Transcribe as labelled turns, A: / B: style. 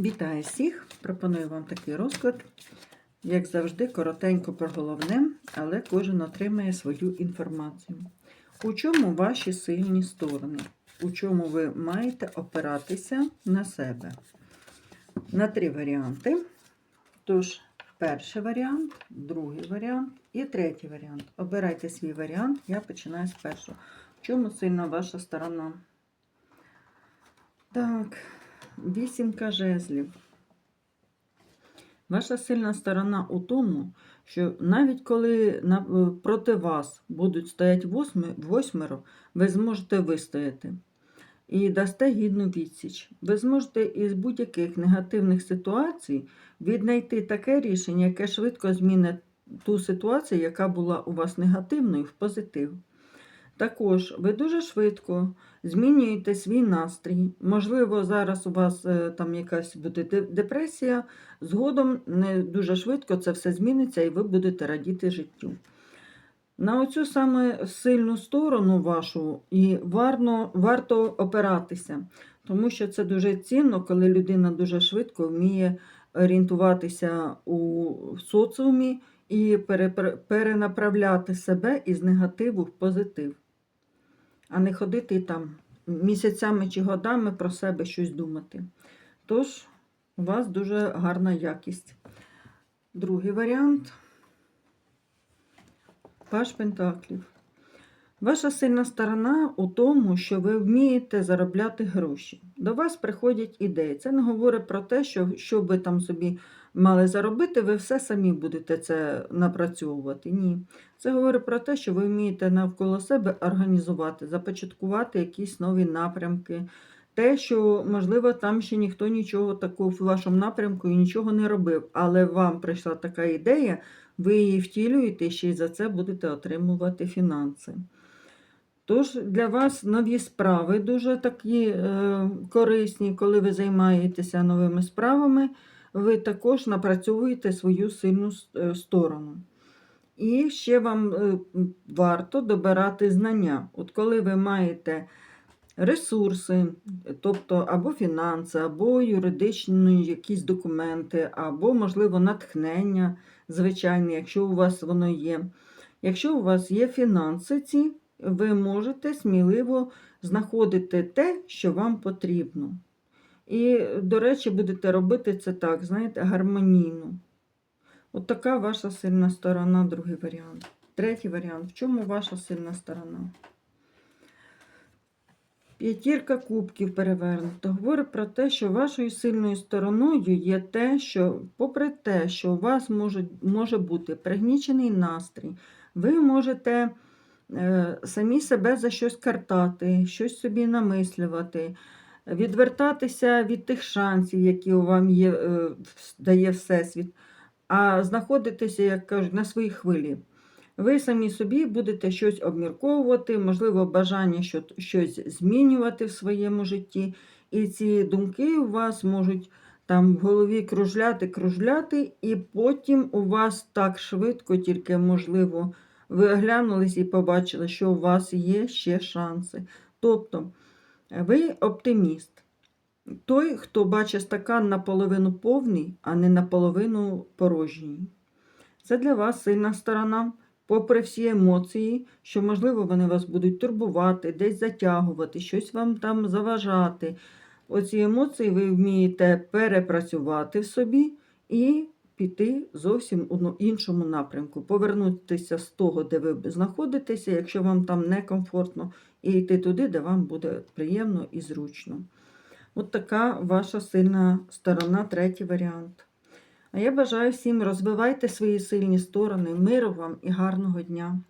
A: Вітаю всіх! Пропоную вам такий розклад. Як завжди, коротенько про головне, але кожен отримає свою інформацію. У чому ваші сильні сторони? У чому ви маєте опиратися на себе? На три варіанти. Тож, перший варіант, другий варіант і третій варіант. Обирайте свій варіант, я починаю з першого. В чому сильна ваша сторона? Так, вісімка жезлів. Ваша сильна сторона у тому, що навіть коли е, проти вас будуть стояти восьми, восьмеро, ви зможете вистояти і дасте гідну відсіч. Ви зможете із будь-яких негативних ситуацій віднайти таке рішення, яке швидко змінить ту ситуацію, яка була у вас негативною, в позитив. Також ви дуже швидко змінюєте свій настрій. Можливо, зараз у вас е, там якась буде депресія. Згодом не дуже швидко це все зміниться і ви будете радіти життю. На оцю саме сильну сторону вашу і варно, варто опиратися, тому що це дуже цінно, коли людина дуже швидко вміє орієнтуватися у соціумі і перенаправляти себе із негативу в позитив, а не ходити там місяцями чи годами про себе щось думати. Тож, у вас дуже гарна якість. Другий варіант Паш Пентаклів. Ваша сильна сторона у тому, що ви вмієте заробляти гроші. До вас приходять ідеї. Це не говорить про те, що що ви там собі мали заробити, ви все самі будете це напрацьовувати. Ні. Це говорить про те, що ви вмієте навколо себе організувати, започаткувати якісь нові напрямки. Те, що, можливо, там ще ніхто нічого такого в вашому напрямку і нічого не робив, але вам прийшла така ідея, ви її втілюєте ще й за це будете отримувати фінанси. Тож для вас нові справи дуже такі е, корисні, коли ви займаєтеся новими справами, ви також напрацьовуєте свою сильну е, сторону. І ще вам е, варто добирати знання. От коли ви маєте ресурси, тобто або фінанси, або юридичні якісь документи, або, можливо, натхнення звичайне, якщо у вас воно є. Якщо у вас є фінанси ці, ви можете сміливо знаходити те, що вам потрібно. І, до речі, будете робити це так, знаєте, гармонійно. От така ваша сильна сторона, другий варіант. Третій варіант. В чому ваша сильна сторона? П'ятірка кубків перевернута. Говорить про те, що вашою сильною стороною є те, що, попри те, що у вас може, може бути пригнічений настрій, ви можете е, самі себе за щось картати, щось собі намислювати, відвертатися від тих шансів, які вам є, е, дає Всесвіт, а знаходитися, як кажуть, на своїй хвилі. Ви самі собі будете щось обмірковувати, можливо, бажання щось змінювати в своєму житті. І ці думки у вас можуть там в голові кружляти, кружляти, і потім у вас так швидко, тільки можливо, ви оглянулись і побачили, що у вас є ще шанси. Тобто, ви оптиміст. Той, хто бачить стакан наполовину повний, а не наполовину порожній. Це для вас сильна сторона, попри всі емоції, що, можливо, вони вас будуть турбувати, десь затягувати, щось вам там заважати. Оці емоції ви вмієте перепрацювати в собі і піти зовсім у ну- іншому напрямку, повернутися з того, де ви знаходитеся, якщо вам там некомфортно, і йти туди, де вам буде приємно і зручно. От така ваша сильна сторона, третій варіант. А я бажаю всім розвивайте свої сильні сторони, миру вам і гарного дня.